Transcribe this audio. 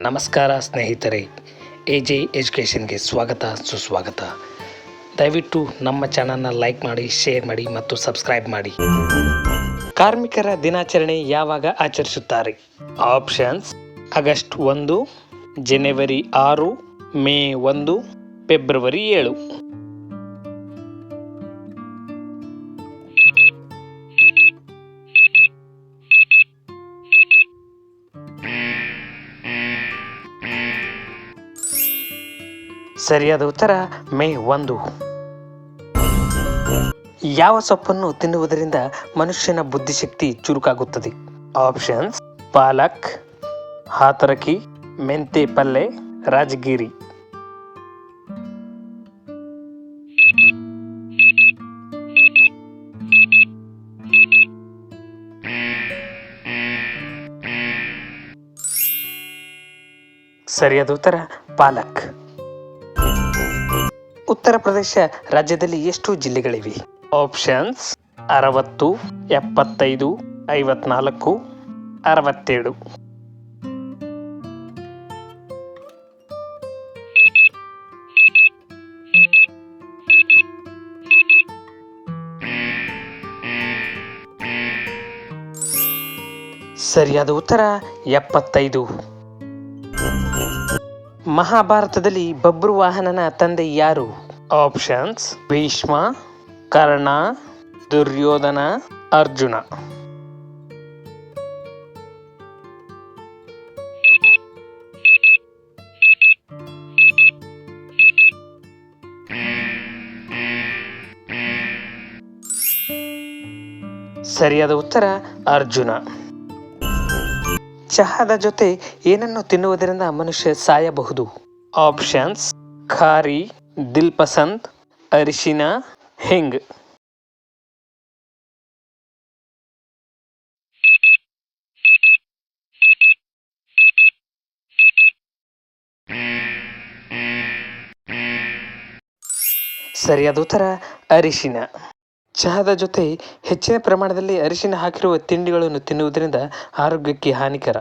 ನಮಸ್ಕಾರ ಸ್ನೇಹಿತರೆ A J ಎಜುಕೇಷನ್ಗೆ ಸ್ವಾಗತ, ಸುಸ್ವಾಗತ. ದಯವಿಟ್ಟು ನಮ್ಮ ಚಾನಲ್ನ ಲೈಕ್ ಮಾಡಿ, ಶೇರ್ ಮಾಡಿ ಮತ್ತು ಸಬ್ಸ್ಕ್ರೈಬ್ ಮಾಡಿ. ಕಾರ್ಮಿಕರ ದಿನಾಚರಣೆ ಯಾವಾಗ ಆಚರಿಸುತ್ತಾರೆ? ಆಪ್ಷನ್ಸ್, ಆಗಸ್ಟ್ ಒಂದು, ಜನವರಿ ಆರು, ಮೇ ಒಂದು, ಫೆಬ್ರವರಿ ಏಳು. ಸರಿಯಾದ ಉತ್ತರ, ಮೇ ಒಂದು. ಯಾವ ಸೊಪ್ಪನ್ನು ತಿನ್ನುವುದರಿಂದ ಮನುಷ್ಯನ ಬುದ್ಧಿಶಕ್ತಿ ಚುರುಕಾಗುತ್ತದೆ? ಆಪ್ಷನ್ಸ್ ಪಾಲಕ್, ಹಾತರಕಿ, ಮೆಂತೆ ಪಲ್ಲೆ, ರಾಜಗಿರಿ. ಸರಿಯಾದ ಉತ್ತರ, ಪಾಲಕ್. ಉತ್ತರ ಪ್ರದೇಶ ರಾಜ್ಯದಲ್ಲಿ ಎಷ್ಟು ಜಿಲ್ಲೆಗಳಿವೆ? ಆಪ್ಷನ್ಸ್ ಅರವತ್ತು ಎಪ್ಪತ್ತೈದು ಐವತ್ನಾಲ್ಕು ಅರವತ್ತೇಳು. ಸರಿಯಾದ ಉತ್ತರ ಎಪ್ಪತ್ತೈದು. ಮಹಾಭಾರತದಲ್ಲಿ ಬಬ್ರುವಾಹನನ ತಂದೆ ಯಾರು? ಆಪ್ಷನ್ಸ್ ಭೀಷ್ಮ ಕರ್ಣ ದುರ್ಯೋಧನ ಅರ್ಜುನ. ಸರಿಯಾದ ಉತ್ತರ ಅರ್ಜುನ. ಚಹಾದ ಜೊತೆ ಏನನ್ನು ತಿನ್ನುವುದರಿಂದ ಮನುಷ್ಯ ಸಾಯಬಹುದು? ಆಪ್ಷನ್ಸ್ ಖಾರಿ ದಿಲ್ ಪಸಂದ್ ಅರಿಶಿನ, ಹೆಂಗ್? ಸರಿಯಾದ ಉತ್ತರ, ಅರಿಶಿನ. ಚಹಾದ ಜೊತೆ ಹೆಚ್ಚಿನ ಪ್ರಮಾಣದಲ್ಲಿ ಅರಿಶಿನ ಹಾಕಿರುವ ತಿಂಡಿಗಳನ್ನು ತಿನ್ನುವುದರಿಂದ ಆರೋಗ್ಯಕ್ಕೆ ಹಾನಿಕರ.